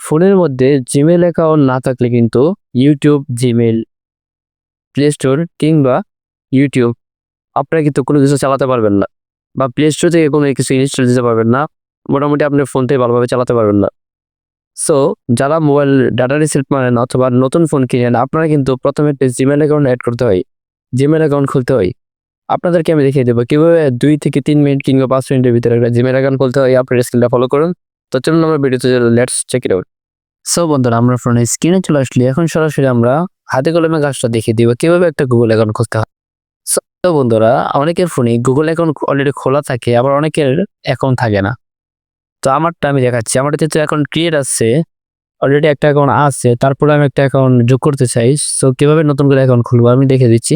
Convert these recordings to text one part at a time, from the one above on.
ফোনের মধ্যে Gmail account না থাকলে কিন্তু ইউটিউব জিমেল প্লে স্টোর কিংবা ইউটিউব আপনারা কিন্তু কোনো কিছু চালাতে পারবেন না বা প্লে স্টোর থেকে কোনো কিছু ইনস্টল দিতে পারবেন না। মোটামুটি আপনি ফোন থেকে ভালোভাবে চালাতে পারবেন না। সো যারা মোবাইল ডাটা রিসেট মানেন অথবা নতুন ফোন কিনেন, আপনারা কিন্তু প্রথমে একটা জিমেল অ্যাকাউন্ট অ্যাড করতে হয়। জিমেল অ্যাকাউন্ট খুলতে হয়। আপনাদেরকে আমি দেখিয়ে দেবো। কীভাবে দুই থেকে তিন মিনিট কিংবা পাঁচ মিনিটের ভিতরে একটা জিমেল অ্যাকাউন্ট খুলতে হয়, আপনার স্কিলটা ফলো করুন। তো চলুন আমরা ভিডিওতে let's check it out so বন্ধুরা, আমরা ফোনের স্ক্রিনে চলে আসলি, এখন সরাসরি আমরা হাতে কলমে কাজটা দেখিয়ে দিব, কীভাবে একটা গুগল অ্যাকাউন্ট খুলতে হয়। তো বন্ধুরা, অনেকের ফোনে গুগল অ্যাকাউন্ট অলরেডি খোলা থাকে, আবার অনেকের অ্যাকাউন্ট থাকে না। তো আমারটা আমি দেখাচ্ছি, আমার যেহেতু অ্যাকাউন্ট ক্রিয়েট আছে অলরেডি একটা অ্যাকাউন্ট আছে, তারপরে আমি একটা অ্যাকাউন্ট যোগ করতে চাই। সো কীভাবে নতুন করে অ্যাকাউন্ট খুলবো আমি দেখে দিচ্ছি।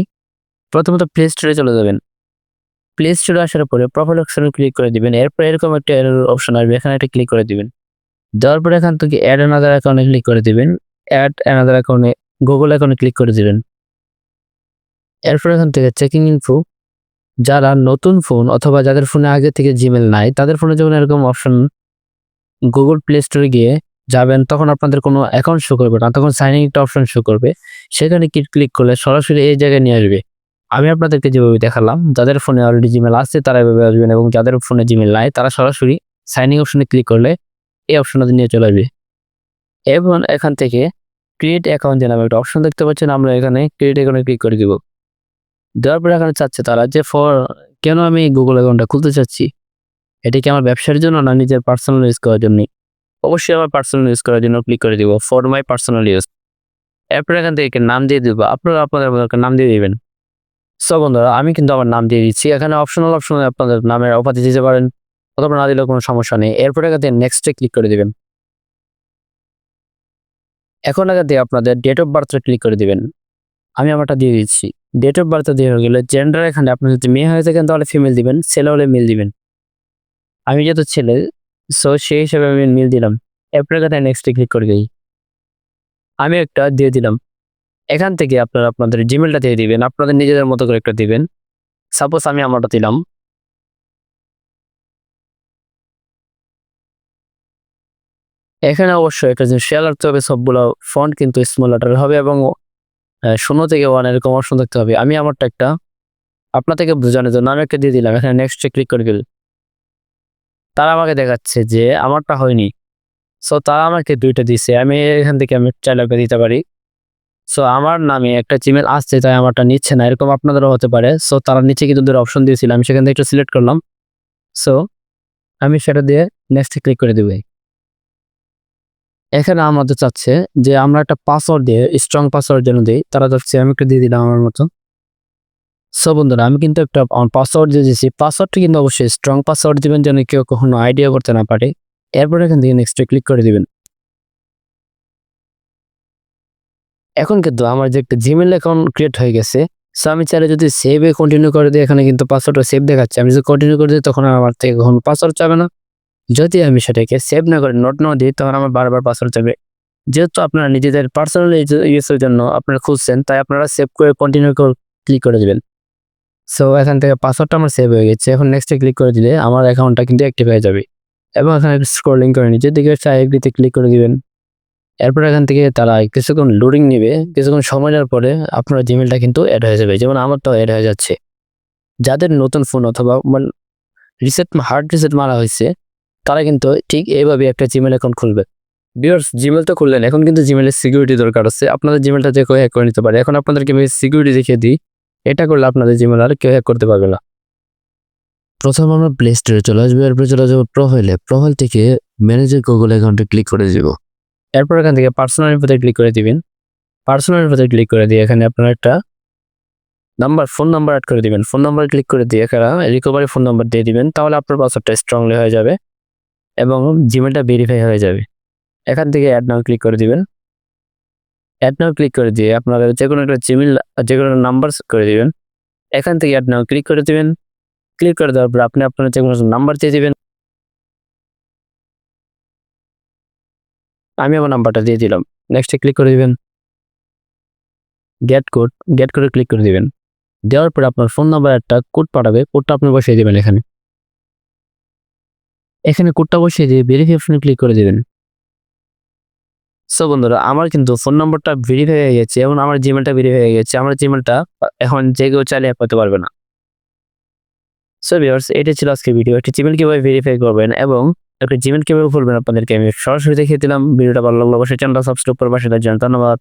প্রথমত প্লে স্টোরে চলে যাবেন। প্লে স্টোরে আসার পরে প্রোফাইল অপশনে ক্লিক করে দিবেন। এরপর এরকম একটা অপশন আসবে, এখানে একটা ক্লিক করে দিবেন। দেওয়ার পরে এখান থেকে অ্যাড অ্যানাদার অ্যাকাউন্টে ক্লিক করে দিবেন। অ্যাড অ্যানাদার অ্যাকাউন্টে গুগল অ্যাকাউন্টে ক্লিক করে দিবেন। এরপর এখান থেকে চেকিং ইনফো যারা নতুন ফোন অথবা যাদের ফোনে আগে থেকে জিমেল নাই, তাদের ফোনে যখন এরকম অপশন গুগল প্লে স্টোরে গিয়ে যাবেন, তখন আপনাদের কোনো অ্যাকাউন্ট শো করবে না। তখন সাইনিং একটা অপশন শো করবে। সেখানে ক্লিক করলে সরাসরি এই জায়গায় নিয়ে আসবে। আমি আপনাদেরকে যেভাবে দেখালাম, যাদের ফোনে অলরেডি জিমেল আছে তারা এভাবে আসবেন এবং যাদের ফোনে জিমেল নাই তারা সরাসরি সাইনিং অপশনে ক্লিক করলে এই অপশনটা নিয়ে চলে আসবে। এবং এখান থেকে ক্রিয়েট অ্যাকাউন্ট নামে একটা অপশন দেখতে পাচ্ছেন, আমরা এখানে ক্রিয়েট অ্যাকাউন্টে ক্লিক করে দিব। দেওয়ার পরে এখানে চাচ্ছে তারা যে ফর কেন আমি গুগল অ্যাকাউন্টটা খুলতে চাচ্ছি? এটা কি আমার ব্যবসার জন্য না নিজের পার্সোনাল ইউজ করার জন্য? অবশ্যই আমার পার্সোনাল ইউজ করার জন্য ক্লিক করে দিব ফর মাই পার্সোনাল ইউজ এরপরে এখান থেকে নাম দিয়ে দিব, আপনারা আপনাদের নাম দিয়ে দিবেন। সো বন্ধুরা, আমি কিন্তু আমার নাম দিয়ে দিচ্ছি। এখানে অপশনাল অপশনে আপনাদের নামের উপাধি দিতে পারেন, অথবা না দিলেও কোনো সমস্যা নেই। এরপর এখান নেক্সটে ক্লিক করে দিবেন। এখন এখান থেকে আপনাদের ডেট অফ বার্থটা ক্লিক করে দিবেন। আমি আমারটা দিয়ে দিচ্ছি। ডেট অফ বার্থ দিয়ে গেলে জেন্ডার এখানে আপনি যদি মেয়ে হয়ে থাকেন তাহলে ফিমেল দিবেন, ছেলে হলে মেল দিবেন। আমি যেহেতু ছেলে সো সেই হিসাবে আমি মিল দিলাম। এরপরে কথা নেক্সটে ক্লিক করে দিই। আমি একটা দিয়ে দিলাম। এখান থেকে আপনারা আপনাদের জিমেলটা দিয়ে দিবেন, আপনাদের নিজেদের মতো করে একটা দিবেন। সাপোজ আমি আমারটা দিলাম। এখানে অবশ্যই একটা জিনিস শেয়ার রাখতে হবে, সবগুলো ফন্ট কিন্তু স্মল লেটার হবে এবং শূন্য থেকে ওয়ান এরকম অপশন থাকতে হবে। আমি আমারটা একটা আপনার থেকে বোঝানোর জন্য আমি একটা দিয়ে দিলাম, এখানে নেক্সটে ক্লিক করে দিল তারা আমাকে দেখাচ্ছে যে আমারটা হয়নি। সো তারা আমাকে দুইটা দিছে আমি এখান থেকে আমি চাইলে দিতে পারি। সো আমার নামে একটা জিমেল আসছে, তাই আমারটা নিচ্ছে না। এরকম আপনাদেরও হতে পারে। সো তারা নিচে কিন্তু দুটো অপশন দিয়েছিল। আমি সেখান থেকে একটু সিলেক্ট করলাম। সো আমি সেটা দিয়ে নেক্সটে ক্লিক করে দেবো। এখানে আমাদের চাচ্ছে যে, আমরা একটা পাসওয়ার্ড দিয়ে স্ট্রং পাসওয়ার্ড যেন দিই, তারা চাচ্ছে আমি একটু দিয়ে দিলাম আমার মতো। সো বন্ধুরা, আমি কিন্তু একটা পাসওয়ার্ড দিয়ে দিয়েছি। পাসওয়ার্ডটি কিন্তু অবশ্যই স্ট্রং পাসওয়ার্ড দিবেন, যেন কেউ কখনো আইডিয়া করতে না পারে। এরপর এখান থেকে নেক্সটে ক্লিক করে দিবেন। এখন কিন্তু আমার যে একটা জিমেল অ্যাকাউন্ট ক্রিয়েট হয়ে গেছে সো আমি চাইলে যদি সেভে কন্টিনিউ করে দিই, এখানে কিন্তু পাসওয়ার্ডটা সেভ দেখাচ্ছে। আমি যদি কন্টিনিউ করে দিই, তখন আমার থেকে কখনো পাসওয়ার্ড চাবে না। যদি আমি সেটাকে সেভ না করে নোট না দিই, তখন আমার বারবার পাসওয়ার্ড চাবে। যেহেতু আপনারা নিজেদের পার্সোনাল ইউজের জন্য আপনারা খুঁজছেন, তাই আপনারা সেভ করে কন্টিনিউ করে ক্লিক করে দেবেন। সো এখান থেকে পাসওয়ার্ডটা আমার সেভ হয়ে গেছে। এখন নেক্সটে ক্লিক করে দিলে আমার অ্যাকাউন্টটা কিন্তু অ্যাক্টিভ হয়ে যাবে। এবং এখানে স্ক্রলিং করে নিচের দিকে এগ্রিতে ক্লিক করে দিবেন। এরপর এখান থেকে তারা কিছুক্ষণ লোডিং নেবে, কিছুক্ষণ সময় নেওয়ার পরে আপনার জিমেলটা কিন্তু অ্যাড হয়ে যাবে। যেমন আমারটাও অ্যাড হয়ে যাচ্ছে। যাদের নতুন ফোন অথবা মানে রিসেট হার্ড রিসেট মারা হয়েছে, তারা কিন্তু ঠিক এইভাবে একটা জিমেল অ্যাকাউন্ট খুলবে। বিয়ার্স জিমেল তো খুললেন, এখন কিন্তু জিমেলের সিকিউরিটি দরকার আছে। আপনাদের জিমেলটা কেউ হ্যাক করে নিতে পারে। এখন আপনাদেরকে আমি সিকিউরিটি দেখিয়ে দিই। এটা করলে আপনাদের জিমেল আর কেউ হ্যাক করতে পারবে না। প্রথম আমরা প্লে স্টোরে চলে আসব। এরপরে চলে যাব প্রোফাইলে প্রোফাইল থেকে ম্যানেজার গুগল অ্যাকাউন্টে ক্লিক করে দিব। এরপর এখান থেকে পার্সোনাল ইনফোতে ক্লিক করে দিবেন। পার্সোনাল ইনফোতে ক্লিক করে দিয়ে এখানে আপনার একটা নাম্বার ফোন নাম্বার অ্যাড করে দিবেন। ফোন নাম্বার ক্লিক করে দিয়ে এখানে রিকভারি ফোন নাম্বার দিয়ে দিবেন, তাহলে আপনার পাসওয়ার্ডটা স্ট্রংলি হয়ে যাবে এবং জিমেলটা ভেরিফাই হয়ে যাবে। এখান থেকে অ্যাড নাও ক্লিক করে দিবেন। অ্যাড নাও ক্লিক করে দিয়ে আপনারা যে কোনো একটা জিমেল যে কোনো নাম্বার করে দিবেন। এখান থেকে অ্যাড নাও ক্লিক করে দিবেন। ক্লিক করে দেওয়ার পর আপনি আপনার যে কোনো নাম্বার দিয়ে দিবেন। আমি আমার নাম্বারটা দিয়ে দিলাম। নেক্সটে ক্লিক করে দিবেন। গেট কোড গেট করে ক্লিক করে দিবেন। দেওয়ার পরে আপনার ফোন নাম্বার একটা কোড পাঠাবে কোডটা আপনি বসিয়ে দিবেন এখানে। এখানে কোডটা বসিয়ে দিয়ে ভেরিফিকেশনে ক্লিক করে দিবেন। সো বন্ধুরা, আমার কিন্তু ফোন নম্বরটা ভেরিফাই হয়ে গেছে এবং আমার জিমেলটা ভেরিফাই হয়ে গেছে। আমার জিমেলটা এখন যে কেউ চাইলে অ্যাপ করতে পারবে না। সো ভিউয়ার্স এটা ছিল আজকে ভিডিও একটি জিমেল কীভাবে ভেরিফাই করবেন এবং একটা জিমেন্ট কীভাবে খুলবেন আপনাদেরকে? আমি সরাসরি দেখিয়ে দিলাম, ভিডিওটা ভালো লাগল অবশ্যই চ্যানেলটা সাবস্ক্রাইব করবার সেটা জন্য ধন্যবাদ।